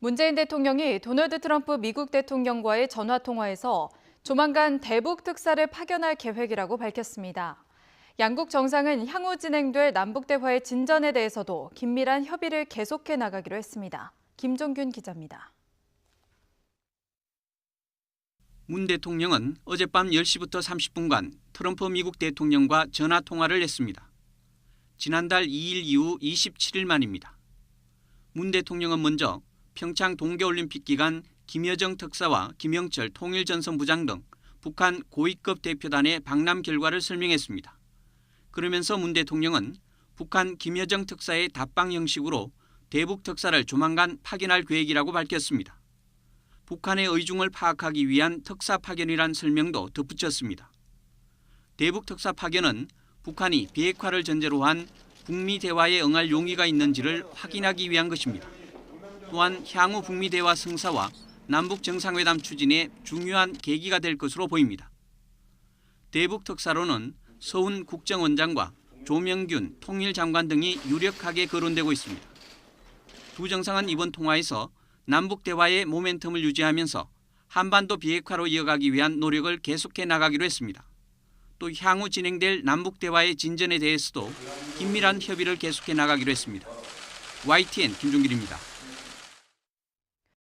문재인 대통령이 도널드 트럼프 미국 대통령과의 전화 통화에서 조만간 대북 특사를 파견할 계획이라고 밝혔습니다. 양국 정상은 향후 진행될 남북 대화의 진전에 대해서도 긴밀한 협의를 계속해 나가기로 했습니다. 김종균 기자입니다. 문 대통령은 어젯밤 10시부터 30분간 트럼프 미국 대통령과 전화 통화를 했습니다. 지난달 2일 이후 27일 만입니다. 문 대통령은 먼저 평창 동계올림픽 기간 김여정 특사와 김영철 통일전선 부장 등 북한 고위급 대표단의 방남 결과를 설명했습니다. 그러면서 문 대통령은 북한 김여정 특사의 답방 형식으로 대북 특사를 조만간 파견할 계획이라고 밝혔습니다. 북한의 의중을 파악하기 위한 특사 파견이란 설명도 덧붙였습니다. 대북 특사 파견은 북한이 비핵화를 전제로 한 북미 대화에 응할 용의가 있는지를 확인하기 위한 것입니다. 또한 향후 북미 대화 성사와 남북 정상회담 추진에 중요한 계기가 될 것으로 보입니다. 대북 특사로는 서훈 국정원장과 조명균 통일장관 등이 유력하게 거론되고 있습니다. 두 정상은 이번 통화에서 남북 대화의 모멘텀을 유지하면서 한반도 비핵화로 이어가기 위한 노력을 계속해 나가기로 했습니다. 또 향후 진행될 남북 대화의 진전에 대해서도 긴밀한 협의를 계속해 나가기로 했습니다. YTN 김종길입니다.